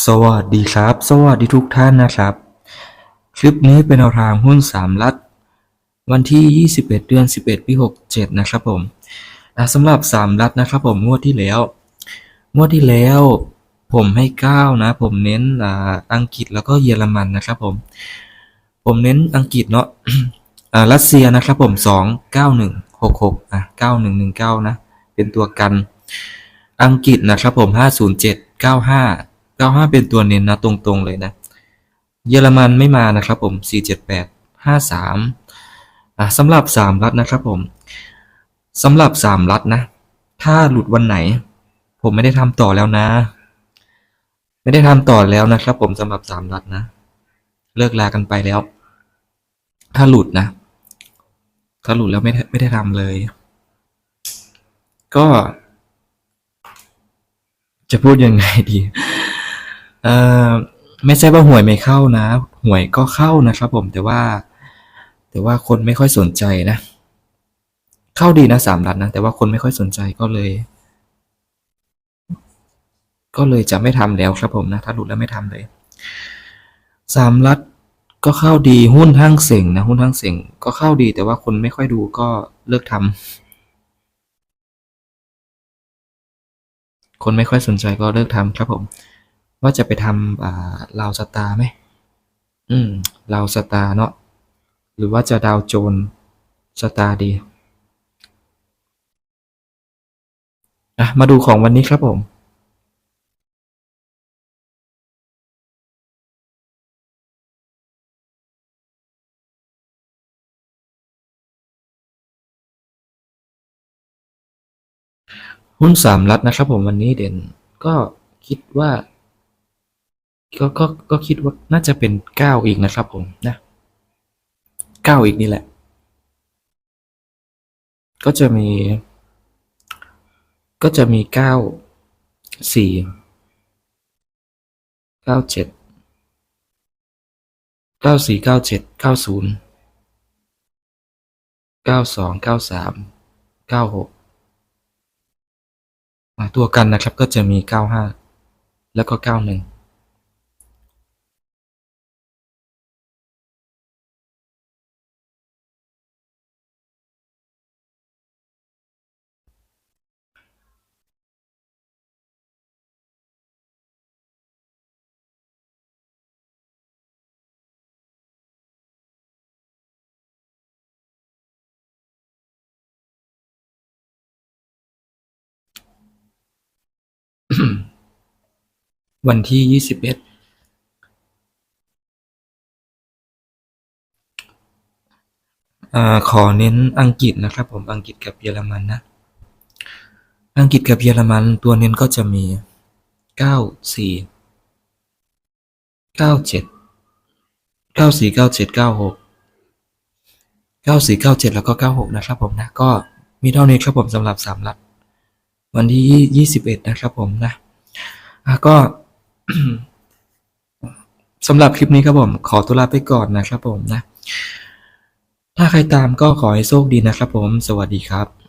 สวัสดีครับ สวัสดีทุกท่านนะครับ คลิปนี้เป็นแนวทางหุ้นสามรัฐวันที่ 21 เดือน 11 ปี 67 นะครับผมอะสำหรับสามรัฐนะครับผมงวดที่แล้ว งวดที่แล้ว ผมให้ 9 นะ ผมเน้นอ่าอังกฤษแล้วก็เยอรมันนะครับผม ผมเน้นอังกฤษเนาะอ่ารัสเซียนะครับผม 2 9 1 6 6อะ9119 นะ เป็นตัวกัน อังกฤษนะครับผม 507 95 95 เป็นตัวเน้นนะตรงๆเลยนะ เยอรมันไม่มานะครับผม 478 53อะสำหรับ 3 รัฐนะครับผมสำหรับ 3 รัฐนะ ถ้าหลุดวันไหน ผมไม่ได้ทำต่อแล้วนะ ไม่ได้ทำต่อแล้วนะครับผมสำหรับ 3 รัฐนะ เลิกลากันไปแล้ว ถ้าหลุดนะ ถ้าหลุดแล้วไม่ได้ไม่ได้ทำเลย ก็จะพูดยังไงดี เอ่อไม่ใช่ว่าหวยไม่เข้านะหวยก็เข้านะครับ ผมแต่ว่า แต่ว่าคนไม่ค่อยสนใจนะ เข้าดีนะสามรัฐนะ แต่ว่าคนไม่ค่อยสนใจก็เลย ก็เลยจะไม่ทำแล้วครับผมนะ ถ้าหลุดแล้วไม่ทำเลยสามรัฐก็เข้าดีหุ้นห้างเสงนะหุ้นห้างเสงก็เข้าดี แต่ว่าคนไม่ค่อยดูก็เลิกทำคนไม่ค่อยสนใจก็เลิกทำครับผม ว่าจะไปทำอ่าลาวสตาร์ไหมอืมลาวสตาร์เนาะหรือว่าจะดาวโจนสตาร์ดีอะมาดูของวันนี้ครับผมหุ้นสามรัฐนะครับผมวันนี้เด่นก็คิดว่า ก็ก็ก็คิดว่าน่าจะเป็นเก้าอีกนะครับผมนะเก้าอีกนี่แหละ ก็จะมี ก็จะมีเก้าสี่เก้าเจ็ดเก้าสี่เก้าเจ็ดเก้าศูนย์เก้าสองเก้าสามเก้าหกอ่าตัวกันนะครับก็จะมี95แล้วก็91 วันที่ 21อขอเน้นอังกฤษนะครับ ผมอังกฤษกับเยอรมันนะ อังกฤษกับเยอรมันตัวเน้นก็จะมี 94 97 94 97 96 94 97 แล้วก็ 96 นะครับผมนะ ก็มีเท่านี้ครับผมสำหรับ3ลัดวันที่ 21 นะครับผมนะ ก็ สำหรับคลิปนี้ครับผม ขอตัวลาไปก่อนนะครับผมนะ ถ้าใครตามก็ขอให้โชคดีนะครับผม สวัสดีครับ